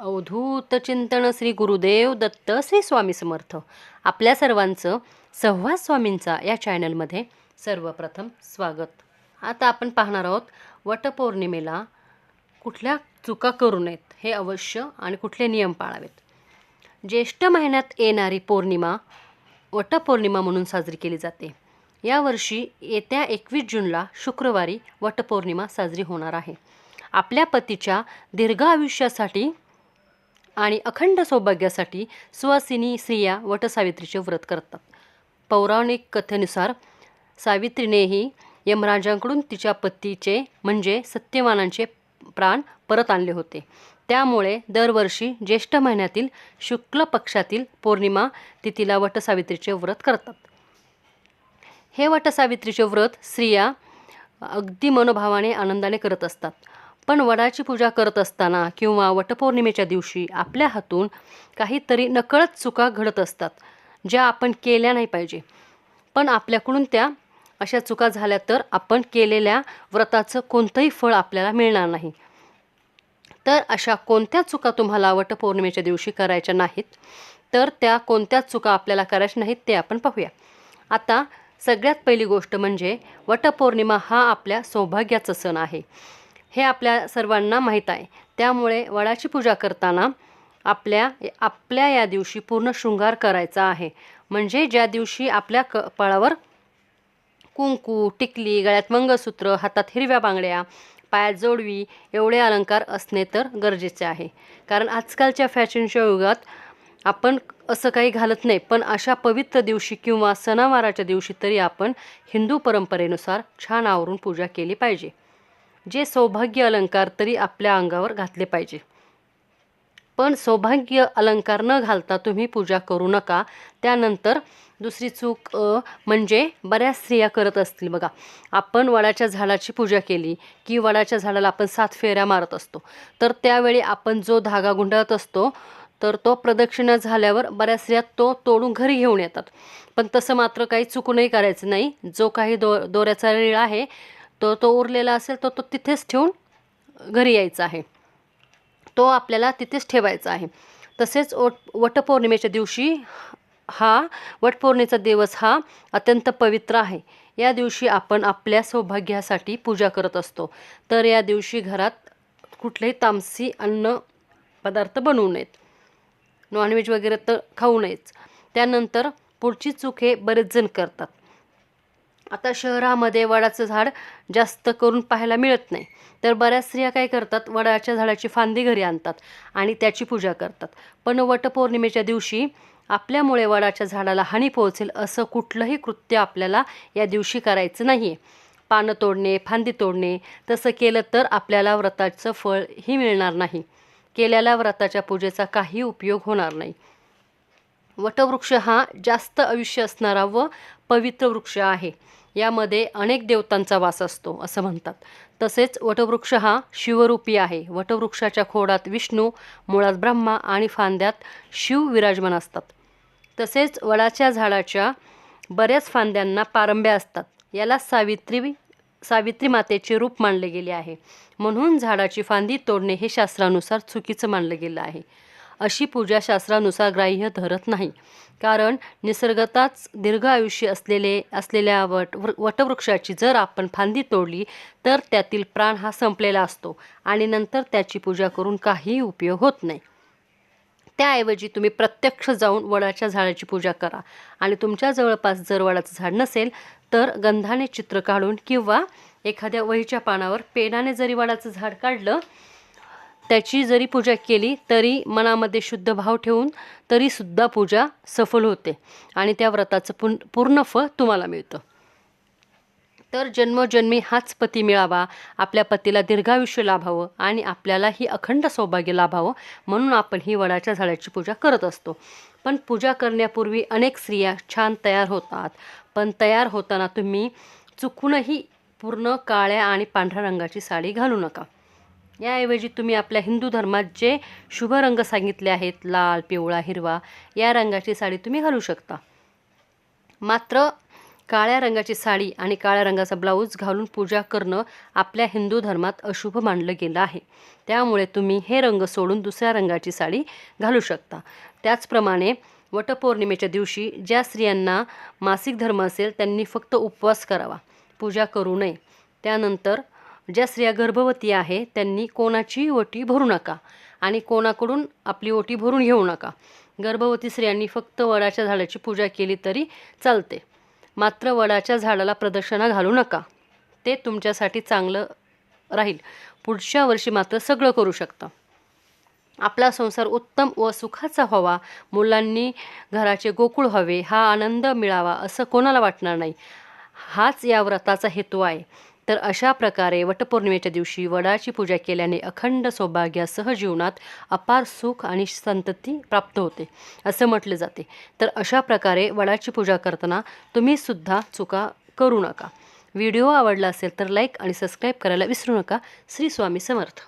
अवधूत चिंतन श्री गुरुदेव दत्त श्री स्वामी समर्थ. आपल्या सर्वांचं सहवास स्वामींचा या चॅनलमध्ये सर्वप्रथम स्वागत. आता आपण पाहणार आहोत वटपौर्णिमेला कुठल्या चुका करू नयेत हे अवश्य आणि कुठले नियम पाळावेत. ज्येष्ठ महिन्यात येणारी पौर्णिमा वटपौर्णिमा म्हणून साजरी केली जाते. यावर्षी येत्या एकवीस जूनला शुक्रवारी वटपौर्णिमा साजरी होणार आहे. आपल्या पतीच्या दीर्घ आयुष्यासाठी आणि अखंड सौभाग्यासाठी सुवासिनी स्त्रिया वटसावित्रीचे व्रत करतात. पौराणिक कथेनुसार सावित्रीनेही यमराजांकडून तिच्या पतीचे म्हणजे सत्यवानांचे प्राण परत आणले होते. त्यामुळे दरवर्षी ज्येष्ठ महिन्यातील शुक्ल पक्षातील पौर्णिमा तिथीला वटसावित्रीचे व्रत करतात. हे वटसावित्रीचे व्रत स्त्रिया अगदी मनोभावाने आनंदाने करत असतात. पण वडाची पूजा करत असताना किंवा वटपौर्णिमेच्या दिवशी आपल्या हातून काहीतरी नकळत चुका घडत असतात ज्या आपण केल्या नाही पाहिजे. पण आपल्याकडून त्या अशा चुका झाल्या तर आपण केलेल्या व्रताचं कोणतंही फळ आपल्याला मिळणार नाही. तर अशा कोणत्या चुका तुम्हाला वटपौर्णिमेच्या दिवशी करायच्या नाहीत तर त्या कोणत्या चुका आपल्याला करायच्या नाहीत ते आपण पाहूया. आता सगळ्यात पहिली गोष्ट म्हणजे वटपौर्णिमा हा आपल्या सौभाग्याचा सण आहे. हे आपल्या सर्वांना माहीत आहे. त्यामुळे वडाची पूजा करताना आपल्या आपल्या या दिवशी पूर्ण शृंगार करायचा आहे. म्हणजे ज्या दिवशी आपल्या कपाळावर कुंकू टिकली गळ्यात मंगळसूत्र हातात हिरव्या बांगड्या पायात जोडवी एवढे अलंकार असणे तर गरजेचे आहे. कारण आजकालच्या फॅशनच्या युगात आपण असं काही घालत नाही पण अशा पवित्र दिवशी किंवा सणावाराच्या दिवशी तरी आपण हिंदू परंपरेनुसार छान आवरून पूजा केली पाहिजे. जे सौभाग्य अलंकार तरी आपल्या अंगावर घातले पाहिजे. पण सौभाग्य अलंकार न घालता तुम्ही पूजा करू नका. त्यानंतर दुसरी चूक म्हणजे बऱ्याच स्त्रिया करत असतील बघा. आपण वडाच्या झाडाची पूजा केली की वडाच्या झाडाला आपण सात फेऱ्या मारत असतो. तर त्यावेळी आपण जो धागा गुंडाळत असतो तर तो प्रदक्षिणा झाल्यावर बऱ्याच स्त्रिया तो तोडून घरी घेऊन येतात. पण तसं मात्र काही चुकूनही करायचं नाही. जो काही दो दोऱ्याचा रीळ आहे तो तो उरलेला असेल तर तो तिथेच ठेवून घरी यायचा आहे. तो आपल्याला तिथेच ठेवायचा आहे. तसेच वट वटपौर्णिमेच्या दिवशी हा वटपौर्णिमेचा दिवस हा अत्यंत पवित्र आहे. या दिवशी आपण आपल्या सौभाग्यासाठी पूजा करत असतो. तर या दिवशी घरात कुठलेही तामसी अन्न पदार्थ बनवू नयेत. नॉनव्हेज वगैरे तर खाऊ नयेच. त्यानंतर पुढची चूक हे बरेच जण करतात. आता शहरामध्ये वडाचं झाड जास्त करून पाहायला मिळत नाही. तर बऱ्याच स्त्रिया काय करतात? वडाच्या झाडाची फांदी घरी आणतात आणि त्याची पूजा करतात. पण वटपौर्णिमेच्या दिवशी आपल्यामुळे वडाच्या झाडाला हानी पोहोचेल असं कुठलंही कृत्य आपल्याला या दिवशी करायचं नाही आहे पानं तोडणे फांदी तोडणे तसं केलं तर आपल्याला व्रताचं फळही मिळणार नाही. केलेल्या व्रताच्या पूजेचा काही उपयोग होणार नाही. वटवृक्ष हा जास्त आयुष्य असणारा व पवित्र वृक्ष आहे. यामध्ये अनेक देवतांचा वास असतो असं म्हणतात. तसेच वटवृक्ष हा शिवरूपी आहे. वटवृक्षाच्या खोडात विष्णू मुळात ब्रह्मा आणि फांद्यात शिव विराजमान असतात. तसेच वडाच्या झाडाच्या बऱ्याच फांद्यांना पारंब्या असतात. याला सावित्री सावित्री मातेचे रूप मानले गेले आहे. म्हणून झाडाची फांदी तोडणे हे शास्त्रानुसार चुकीचं मानलं गेलं आहे. अशी पूजा शास्त्रानुसार ग्राह्य धरत नाही. कारण निसर्गताच दीर्घ आयुष्य असलेले असलेल्या वट वृ वटवृक्षाची जर आपण फांदी तोडली तर त्यातील प्राण हा संपलेला असतो आणि नंतर त्याची पूजा करून काहीही उपयोग होत नाही. त्याऐवजी तुम्ही प्रत्यक्ष जाऊन वडाच्या झाडाची पूजा करा. आणि तुमच्या जवळपास जर वडाचं झाड नसेल तर गंधाने चित्र काढून किंवा एखाद्या वहीच्या पानावर पेनाने जरी वडाचं झाड काढलं त्याची जरी पूजा केली तरी मनामध्ये शुद्ध भाव ठेवून तरीसुद्धा पूजा सफल होते आणि त्या व्रताचं पुन पूर्ण फळ तुम्हाला मिळतं. तर जन्मोजन्मी हाच पती मिळावा आपल्या पतीला दीर्घायुष्य लाभावं आणि आपल्यालाही अखंड सौभाग्य लाभावं म्हणून आपण ही वडाच्या झाडाची पूजा करत असतो. पण पूजा करण्यापूर्वी अनेक स्त्रिया छान तयार होतात. पण तयार होताना तुम्ही चुकूनही पूर्ण काळ्या आणि पांढऱ्या रंगाची साडी घालू नका. याऐवजी तुम्ही आपल्या हिंदू धर्मात जे शुभ रंग सांगितले आहेत लाल पिवळा हिरवा या रंगाची साडी तुम्ही घालू शकता. मात्र काळ्या रंगाची साडी आणि काळ्या रंगाचा ब्लाऊज घालून पूजा करणं आपल्या हिंदू धर्मात अशुभ मानलं गेलं आहे. त्यामुळे तुम्ही हे रंग सोडून दुसऱ्या रंगाची साडी घालू शकता. त्याचप्रमाणे वटपौर्णिमेच्या दिवशी ज्या स्त्रियांना मासिक धर्म असेल त्यांनी फक्त उपवास करावा पूजा करू नये. त्यानंतर ज्या स्त्रिया गर्भवती आहे त्यांनी कोणाची ओटी भरू नका आणि कोणाकडून आपली ओटी भरून घेऊ नका. गर्भवती स्त्रियांनी फक्त वडाच्या झाडाची पूजा केली तरी चालते. मात्र वडाच्या झाडाला प्रदक्षिणा घालू नका. ते तुमच्यासाठी चांगलं राहील. पुढच्या वर्षी मात्र सगळं करू शकता. आपला संसार उत्तम व सुखाचा व्हावा. मुलांनी घराचे गोकुळ व्हावे. हा आनंद मिळावा असं कोणाला वाटणार नाही. हाच या व्रताचा हेतू आहे. तर अशा प्रकारे वटपौर्णिमेच्या दिवशी वडाची पूजा केल्याने अखंड सौभाग्यासह जीवनात अपार सुख आणि संतती प्राप्त होते असं म्हटले जाते. तर अशा प्रकारे वडाची पूजा करताना तुम्ही सुद्धा चुका करू नका. व्हिडिओ आवडला असेल तर लाईक आणि सबस्क्राईब करायला विसरू नका. श्री स्वामी समर्थ.